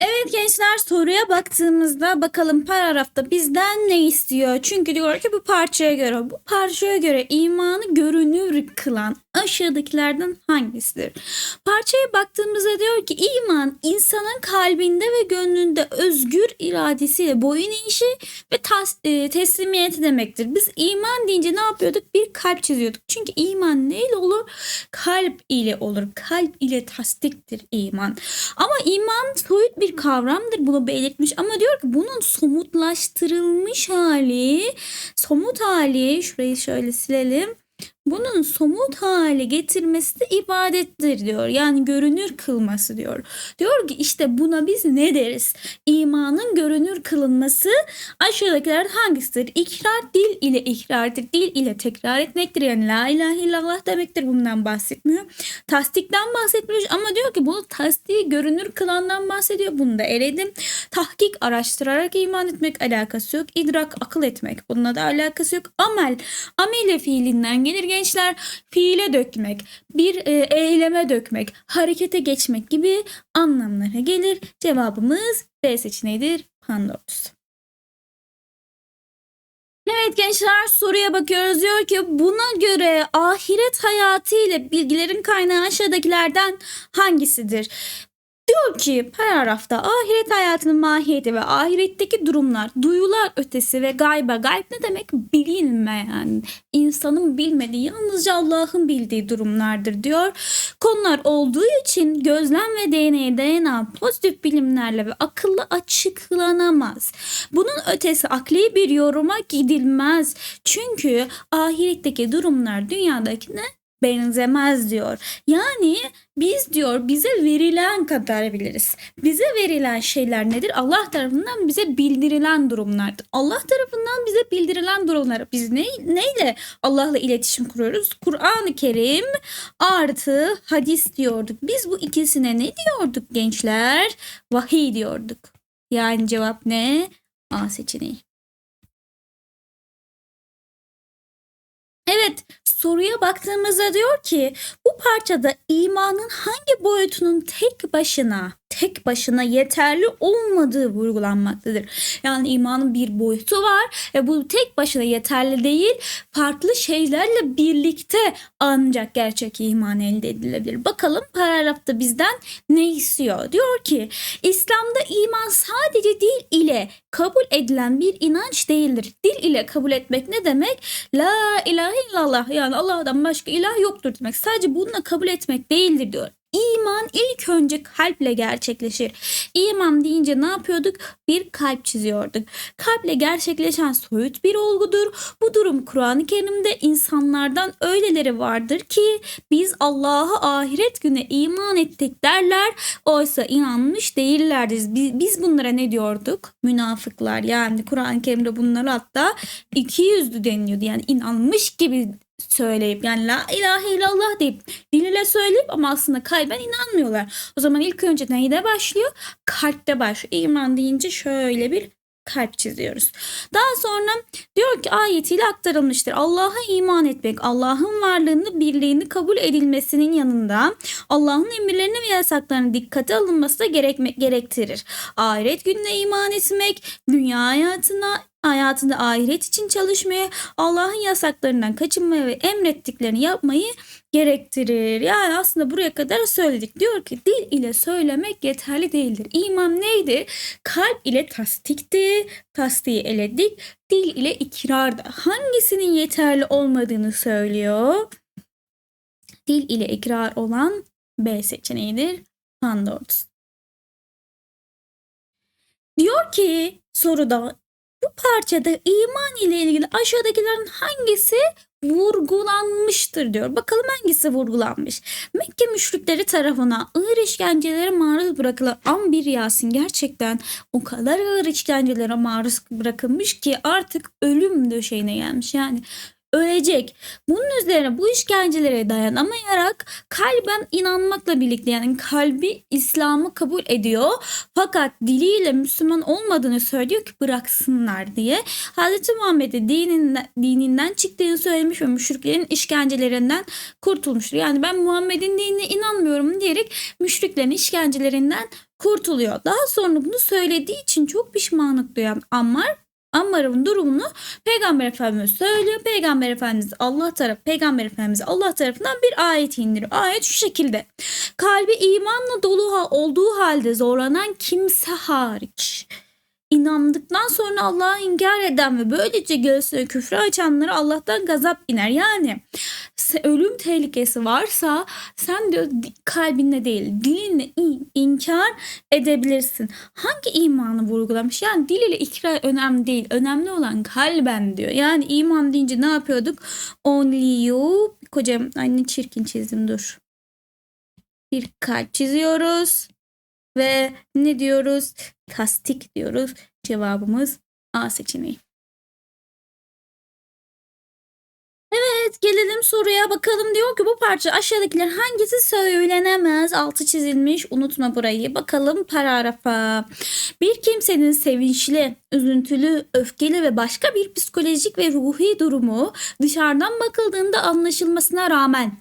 Evet gençler soruya baktığımızda bakalım paragrafta bizden ne istiyor? Çünkü diyor ki bu parçaya göre bu parçaya göre imanı görünür kılan aşağıdakilerden hangisidir? Parçaya baktığımızda diyor ki iman insanın kalbinde ve gönlünde özgür iradesiyle boyun eğişi ve tas- e, teslimiyeti demektir. Biz iman deyince ne yapıyorduk? Bir kalp çiziyorduk. Çünkü iman neyle olur? Kalp ile olur. Kalp ile tasdiktir iman. Ama iman soyut bir kavramdır bunu belirtmiş ama diyor ki bunun somutlaştırılmış hali, somut hali şurayı şöyle silelim. Bunun somut hale getirmesi de ibadettir diyor. Yani görünür kılması diyor. Diyor ki işte buna biz ne deriz? İmanın görünür kılınması aşağıdakilerden hangisidir? İkrar dil ile ikrardır. Dil ile tekrar etmektir. Yani la ilahe illallah demektir. Bundan bahsetmiyor. Tasdikten bahsetmiyor ama diyor ki bunu tasdiği görünür kılandan bahsediyor. Bunu da eledim. Tahkik araştırarak iman etmek alakası yok. İdrak akıl etmek. Bununla da alakası yok. Amel. Amele fiilinden gelir gençler. Fiile dökmek. Bir e, eyleme dökmek. Harekete geçmek gibi anlamlara gelir. Cevabımız B seçeneğidir. Pandorus. Evet gençler soruya bakıyoruz. Diyor ki buna göre ahiret hayatı ile bilgilerin kaynağı aşağıdakilerden hangisidir? Ki paragrafta ahiret hayatının mahiyeti ve ahiretteki durumlar duyular ötesi ve gayba gayb ne demek bilinmeyen insanın bilmediği yalnızca Allah'ın bildiği durumlardır diyor. Konular olduğu için gözlem ve deneye dayanan pozitif bilimlerle ve akılla açıklanamaz. Bunun ötesi akli bir yoruma gidilmez. Çünkü ahiretteki durumlar dünyadakine benzemez diyor. Yani biz diyor bize verilen kadar biliriz. Bize verilen şeyler nedir? Allah tarafından bize bildirilen durumlardır. Allah tarafından bize bildirilen durumlar. Biz ne, neyle Allah'la iletişim kuruyoruz? Kur'an-ı Kerim artı hadis diyorduk. Biz bu ikisine ne diyorduk gençler? Vahiy diyorduk. Yani cevap ne? A seçeneği. Evet soruya baktığımızda diyor ki bu parçada imanın hangi boyutunun tek başına tek başına yeterli olmadığı vurgulanmaktadır. Yani imanın bir boyutu var ve bu tek başına yeterli değil. Farklı şeylerle birlikte ancak gerçek iman elde edilebilir. Bakalım paragrafta bizden ne istiyor? Diyor ki İslam'da iman sadece dil ile kabul edilen bir inanç değildir. Dil ile kabul etmek ne demek? La ilahe illallah yani Allah'tan başka ilah yoktur demek. Sadece bununla kabul etmek değildir diyor. İman ilk önce kalple gerçekleşir. İman deyince ne yapıyorduk? Bir kalp çiziyorduk. Kalple gerçekleşen soyut bir olgudur. Bu durum Kur'an-ı Kerim'de insanlardan öyleleri vardır ki biz Allah'a ahiret güne iman ettik derler. Oysa inanmış değillerdir. Biz, biz bunlara ne diyorduk? Münafıklar yani Kur'an-ı Kerim'de bunları hatta iki yüzlü deniliyordu. Yani inanmış gibi söyleyip yani la ilahe illallah deyip diliyle söyleyip ama aslında kalben inanmıyorlar. O zaman ilk önce neyde başlıyor? Kalpte başlıyor. İman deyince şöyle bir kalp çiziyoruz. Daha sonra diyor ki ayetiyle aktarılmıştır. Allah'a iman etmek, Allah'ın varlığını, birliğini kabul edilmesinin yanında Allah'ın emirlerini ve yasaklarını dikkate alınması da gerekmek gerektirir. Ahiret gününe iman etmek, dünya hayatına hayatında ahiret için çalışmaya, Allah'ın yasaklarından kaçınmaya ve emrettiklerini yapmayı gerektirir. Yani aslında buraya kadar söyledik. Diyor ki dil ile söylemek yeterli değildir. İman neydi? Kalp ile tasdikti. Tasdiği eledik. Dil ile ikrarda. Hangisinin yeterli olmadığını söylüyor. Dil ile ikrar olan B seçeneğidir. Handorts. Diyor ki soruda parçada iman ile ilgili aşağıdakilerin hangisi vurgulanmıştır diyor. Bakalım hangisi vurgulanmış. Mekke müşrikleri tarafından ağır işkencelere maruz bırakılan Ambir Yasin gerçekten o kadar ağır işkencelere maruz bırakılmış ki artık ölüm döşeğine gelmiş. Yani ölecek. Bunun üzerine bu işkencelere dayanamayarak kalben inanmakla birlikte yani kalbi İslam'ı kabul ediyor. Fakat diliyle Müslüman olmadığını söylüyor ki bıraksınlar diye. Hz. Muhammed'e dininden, dininden çıktığını söylemiş ve müşriklerin işkencelerinden kurtulmuştur. Yani ben Muhammed'in dinine inanmıyorum diyerek müşriklerin işkencelerinden kurtuluyor. Daha sonra bunu söylediği için çok pişmanlık duyan Ammar Ammar'ın durumunu Peygamber Efendimiz söylüyor. Peygamber Efendimiz Allah taraf Peygamber Efendimiz Allah tarafından bir ayet indiriyor. Ayet şu şekilde. Kalbi imanla dolu olduğu halde zorlanan kimse hariç inandıktan sonra Allah'ı inkar eden ve böylece göğsüne küfrü açanlara Allah'tan gazap iner. Yani ölüm tehlikesi varsa sen diyor di- kalbinle değil dilinle in- inkar edebilirsin. Hangi imanı vurgulamış? Yani dil ile ikrar önemli değil. Önemli olan kalben diyor. Yani iman deyince ne yapıyorduk? Only you. Kocam ay ne çirkin çizdim dur. Bir kalp çiziyoruz. Ve ne diyoruz? Tasdik diyoruz. Cevabımız A seçeneği. Evet gelelim soruya. Bakalım diyor ki bu parça aşağıdakiler hangisi söylenemez? Altı çizilmiş. Unutma burayı. Bakalım paragrafa. Bir kimsenin sevinçli üzüntülü öfkeli ve başka bir psikolojik ve ruhi durumu dışarıdan bakıldığında anlaşılmasına rağmen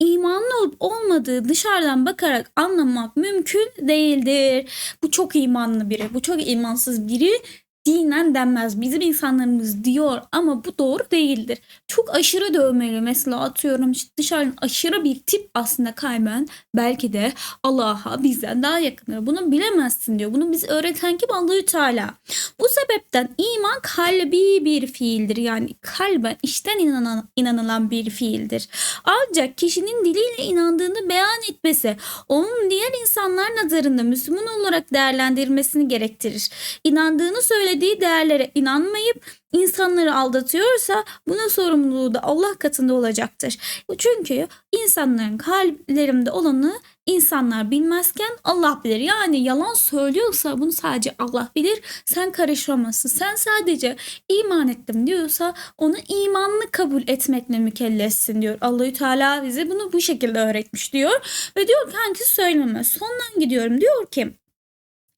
imanlı olup olmadığı dışarıdan bakarak anlamak mümkün değildir. Bu çok imanlı biri bu çok imansız biri dinen denmez. Bizim insanlarımız diyor ama bu doğru değildir. Çok aşırı dövmeli mesela atıyorum işte dışarıdan aşırı bir tip aslında kalben belki de Allah'a bizden daha yakındır. Bunu bilemezsin diyor. Bunu bize öğreten kim Allahü Teala. Bu sebepten iman kalbi bir fiildir. Yani kalben içten inanan, inanılan bir fiildir. Ancak kişinin diliyle inandığını beyan etmesi onun diğer insanlar nazarında Müslüman olarak değerlendirmesini gerektirir. İnandığını söylediği değerlere inanmayıp insanları aldatıyorsa bunun sorumluluğu da Allah katında olacaktır. Çünkü insanların kalplerinde olanı insanlar bilmezken Allah bilir. Yani yalan söylüyorsa bunu sadece Allah bilir. Sen karışamazsın. Sen sadece iman ettim diyorsa onu imanlı kabul etmekle mükellefsin diyor. Allahü Teala bize bunu bu şekilde öğretmiş diyor. Ve diyor ki hangisi söylemez. Sondan gidiyorum. Diyor ki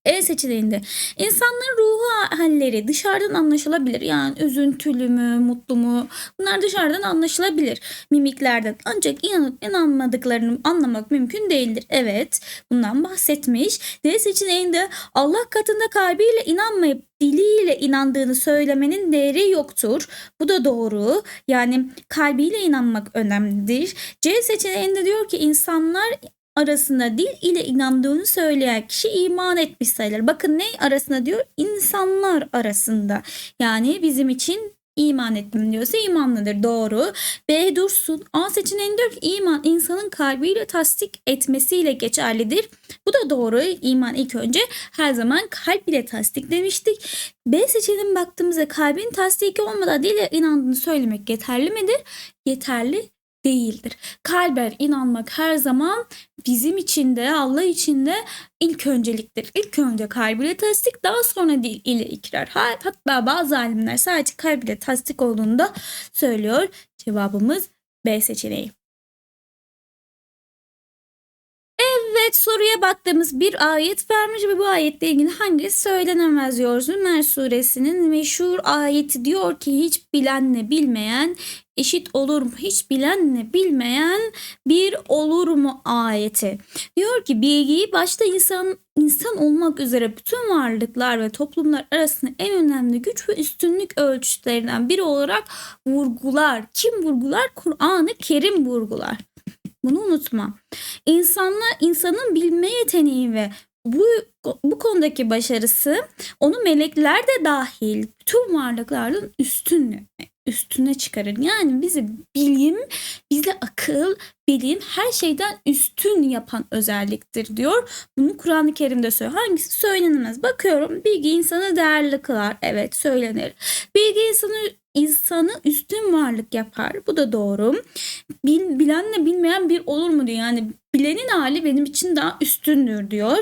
E seçeneğinde insanların ruhu halleri dışarıdan anlaşılabilir. Yani üzüntülü mü, mutlu mu bunlar dışarıdan anlaşılabilir mimiklerden. Ancak inanıp inanmadıklarını anlamak mümkün değildir. Evet bundan bahsetmiş. D seçeneğinde Allah katında kalbiyle inanmayıp diliyle inandığını söylemenin değeri yoktur. Bu da doğru. Yani kalbiyle inanmak önemlidir. C seçeneğinde diyor ki insanlar arasında dil ile inandığını söyleyen kişi iman etmiş sayılır. Bakın ne arasında diyor? İnsanlar arasında. Yani bizim için iman ettim diyorsa imanlıdır. Doğru. B dursun. A seçeneğinde diyor ki iman insanın kalbiyle tasdik etmesiyle geçerlidir. Bu da doğru. İman ilk önce her zaman kalp ile tasdik demiştik. B seçeneğine baktığımızda kalbin tasdiki olmadan dille inandığını söylemek yeterli midir? Yeterli değildir. Kalben inanmak her zaman bizim için de Allah için de ilk önceliktir. İlk önce kalbiyle tasdik daha sonra dil ile ikrar. Hatta bazı alimler sadece kalbiyle tasdik olduğunu da söylüyor. Cevabımız B seçeneği. Evet soruya baktığımız bir ayet vermiş ve bu ayetle ilgili hangisi söylenemez diyor. Zümer suresinin meşhur ayeti diyor ki hiç bilenle bilmeyen eşit olur mu? Hiç bilenle bilmeyen bir olur mu ayeti. Diyor ki bilgiyi başta insan insan olmak üzere bütün varlıklar ve toplumlar arasında en önemli güç ve üstünlük ölçütlerinden biri olarak vurgular. Kim vurgular? Kur'an-ı Kerim vurgular. Bunu unutma. İnsanlar insanın bilme yeteneği ve bu bu konudaki başarısı onu melekler de dahil tüm varlıklardan üstün üstüne çıkarır. Yani bizi bilim, bize akıl, bilim her şeyden üstün yapan özelliktir diyor. Bunu Kur'an-ı Kerim'de söylüyor. Hangisi söylenemez? Bakıyorum bilgi insanı değerli kılar. Evet söylenir. Bilgi insanı insanı üstün varlık yapar. Bu da doğru. Bil, bilenle bilmeyen bir olur mu diyor. Yani bilenin hali benim için daha üstündür diyor.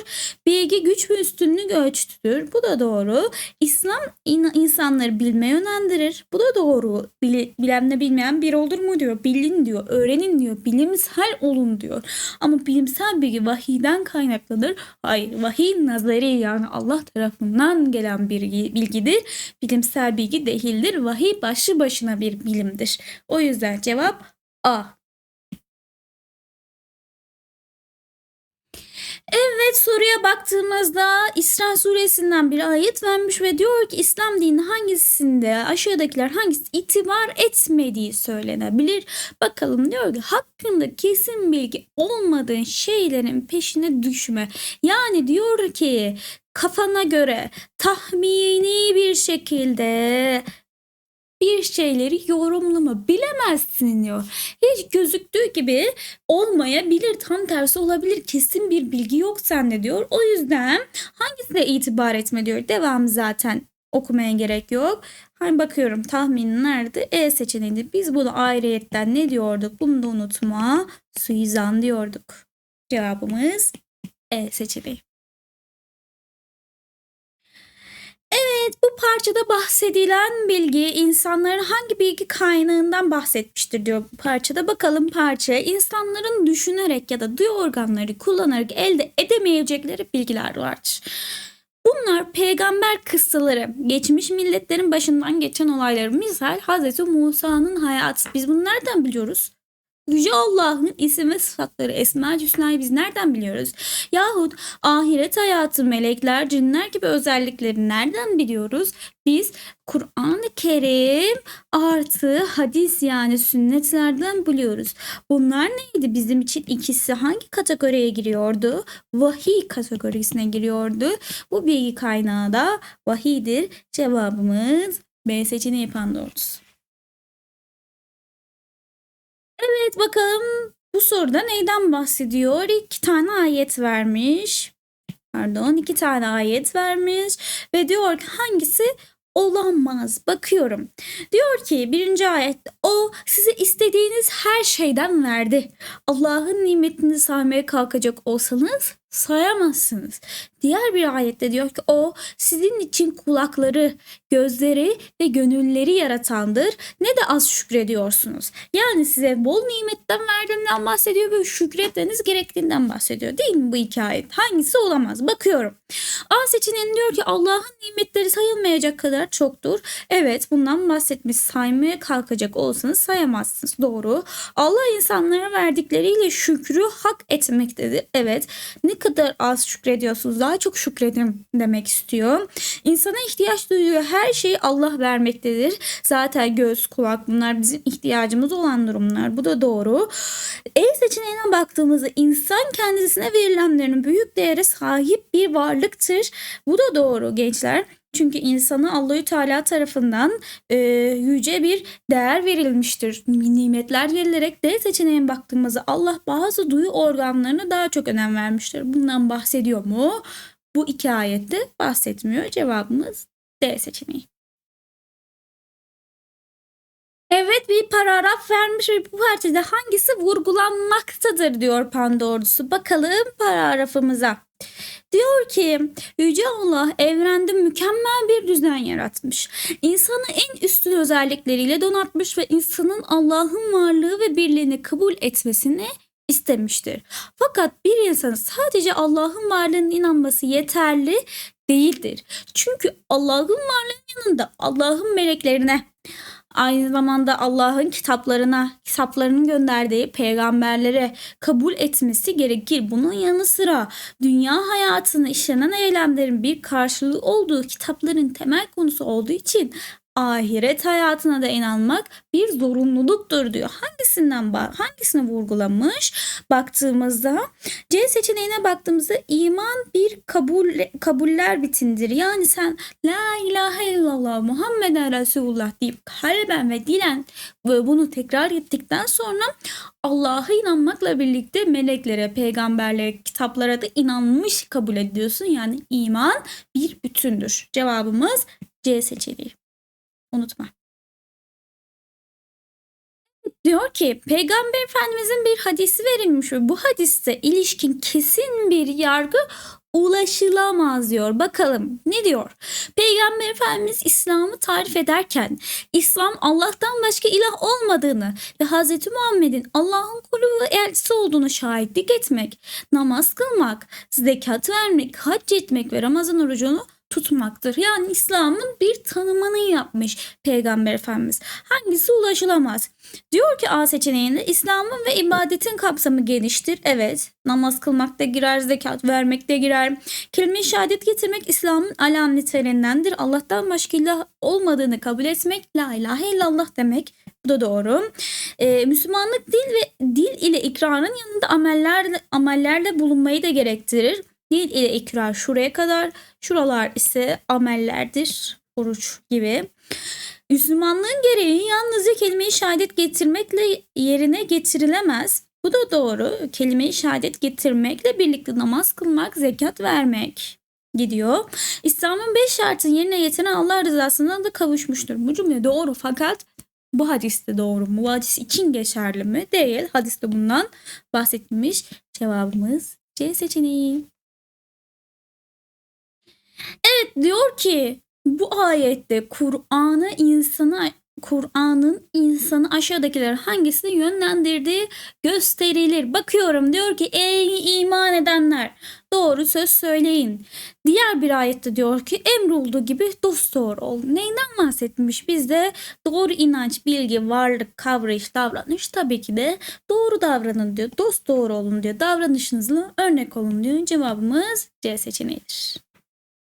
Bilgi güç ve üstünlük ölçütüdür. Bu da doğru. İslam in, insanları bilmeye yönlendirir. Bu da doğru. Bile, bilenle bilmeyen bir olur mu diyor. Bilin diyor. Öğrenin diyor. Bilimsel olun diyor. Ama bilimsel bilgi vahiyden kaynaklanır. Hayır vahiy nazari yani Allah tarafından gelen bir bilgidir. Bilimsel bilgi değildir. Vahiy başlı başına bir bilimdir. O yüzden cevap A. Evet soruya baktığımızda İsra suresinden bir ayet vermiş ve diyor ki İslam dini hangisinde aşağıdakiler hangisi itibar etmediği söylenebilir. Bakalım diyor ki hakkında kesin bilgi olmadığın şeylerin peşine düşme. Yani diyor ki kafana göre tahmini bir şekilde bir şeyleri yorumlama bilemezsin diyor. Hiç gözüktüğü gibi olmayabilir tam tersi olabilir kesin bir bilgi yok sende diyor. O yüzden hangisine itibar etme diyor. Devam zaten okumaya gerek yok. Hani bakıyorum tahminin nerede? E seçeneğinde. Biz bunu ayrıyetten ne diyorduk? Bunu da unutma. Suizan diyorduk. Cevabımız E seçeneği. Evet bu parçada bahsedilen bilgi insanların hangi bilgi kaynağından bahsetmiştir diyor bu parçada. Bakalım parçaya insanların düşünerek ya da duyu organları kullanarak elde edemeyecekleri bilgiler vardır. Bunlar peygamber kıssaları, geçmiş milletlerin başından geçen olayları. Misal Hz. Musa'nın hayatı. Biz bunu nereden biliyoruz? Yüce Allah'ın isim ve sıfatları Esma-ül Hüsna'yı biz nereden biliyoruz? Yahut ahiret hayatı, melekler, cinler gibi özellikleri nereden biliyoruz? Biz Kur'an-ı Kerim artı hadis yani sünnetlerden biliyoruz. Bunlar neydi? Bizim için ikisi hangi kategoriye giriyordu? Vahiy kategorisine giriyordu. Bu bilgi kaynağı da vahiydir. Cevabımız B seçeneği Pandorus. Evet bakalım bu soruda neyden bahsediyor? İki tane ayet vermiş. Pardon iki tane ayet vermiş ve diyor ki hangisi olamaz. Bakıyorum. Diyor ki birinci ayette o size istediğiniz her şeyden verdi. Allah'ın nimetini saymaya kalkacak olsanız sayamazsınız. Diğer bir ayette diyor ki o sizin için kulakları, gözleri ve gönülleri yaratandır. Ne de az şükrediyorsunuz. Yani size bol nimetten verdiğinden bahsediyor ve şükretmeniz gerektiğinden bahsediyor. Değil mi bu iki ayet? Hangisi olamaz? Bakıyorum. A seçeneğinin diyor ki Allah'ın nimetleri sayılmayacak kadar çoktur. Evet bundan bahsetmiş saymaya kalkacak olsanız sayamazsınız. Doğru. Allah insanlara verdikleriyle şükrü hak etmektedir. Evet. Ne kadar az şükrediyorsunuz daha çok şükredin demek istiyor. İnsana ihtiyaç duyduğu her şeyi Allah vermektedir. Zaten göz, kulak bunlar bizim ihtiyacımız olan durumlar. Bu da doğru. E seçeneğine baktığımızda insan kendisine verilenlerin büyük değere sahip bir varlıktır. Bu da doğru gençler. Çünkü insana Allahü Teala tarafından e, yüce bir değer verilmiştir. Nimetler verilerek D seçeneğine baktığımızda Allah bazı duyu organlarına daha çok önem vermiştir. Bundan bahsediyor mu? Bu iki ayette bahsetmiyor. Cevabımız D seçeneği. Evet bir paragraf vermiş ve bu partide hangisi vurgulanmaktadır diyor Panda ordusu. Bakalım paragrafımıza. Diyor ki Yüce Allah evrende mükemmel bir düzen yaratmış. İnsanı en üstün özellikleriyle donatmış ve insanın Allah'ın varlığı ve birliğini kabul etmesini istemiştir. Fakat bir insanın sadece Allah'ın varlığına inanması yeterli değildir. Çünkü Allah'ın varlığının yanında Allah'ın meleklerine aynı zamanda Allah'ın kitaplarına, kitaplarının gönderdiği peygamberlere kabul etmesi gerekir. Bunun yanı sıra dünya hayatını işlenen eylemlerin bir karşılığı olduğu kitapların temel konusu olduğu için ahiret hayatına da inanmak bir zorunluluktur diyor. Hangisinden hangisini vurgulamış? Baktığımızda C seçeneğine baktığımızda iman bir kabul kabuller bitindir. Yani sen la ilahe illallah Muhammeden Resulullah deyip kalben ve dilen ve bunu tekrar ettikten sonra Allah'a inanmakla birlikte meleklere, peygamberlere, kitaplara da inanmış kabul ediyorsun. Yani iman bir bütündür. Cevabımız C seçeneği. Unutma. Diyor ki Peygamber Efendimizin bir hadisi verilmiş ve bu hadiste ilişkin kesin bir yargı ulaşılamaz diyor. Bakalım ne diyor? Peygamber Efendimiz İslam'ı tarif ederken İslam Allah'tan başka ilah olmadığını ve Hz. Muhammed'in Allah'ın kulu ve elçisi olduğunu şahitlik etmek, namaz kılmak, zekat vermek, hac etmek ve Ramazan orucunu tutmaktır. Yani İslam'ın bir tanımını yapmış Peygamber Efendimiz. Hangisi ulaşılamaz? Diyor ki A seçeneğinde İslam'ın ve ibadetin kapsamı geniştir. Evet namaz kılmak da girer, zekat vermek de girer. Kelime-i şehadet getirmek İslam'ın alametlerindendir. Allah'tan başka ilah olmadığını kabul etmek la ilahe illallah demek. Bu da doğru. Ee, Müslümanlık dil ve dil ile ikrarın yanında amellerle, amellerle bulunmayı da gerektirir. Dil ile ikrar şuraya kadar, şuralar ise amellerdir. Oruç gibi. Müslümanlığın gereği yalnızca kelime-i şehadet getirmekle yerine getirilemez. Bu da doğru. Kelime-i şehadet getirmekle birlikte namaz kılmak, zekat vermek gidiyor. İslam'ın beş şartını yerine getiren Allah rızasına da kavuşmuştur. Bu cümle doğru fakat bu hadis de doğru mu? Bu hadis için geçerli mi? Değil. Hadiste bundan bahsetmiş. Cevabımız C seçeneği. Diyor ki bu ayette Kur'an'ı insana Kur'an'ın insanı aşağıdakiler hangisine yönlendirdiği gösterilir. Bakıyorum diyor ki ey iman edenler doğru söz söyleyin. Diğer bir ayette diyor ki emrolduğu gibi dost doğru ol. Neyden bahsetmiş? Bizde doğru inanç, bilgi, varlık, kavrayış, davranış tabii ki de doğru davranın diyor. Dost doğru olun diyor. Davranışınızla örnek olun diyor. Cevabımız C seçeneğidir.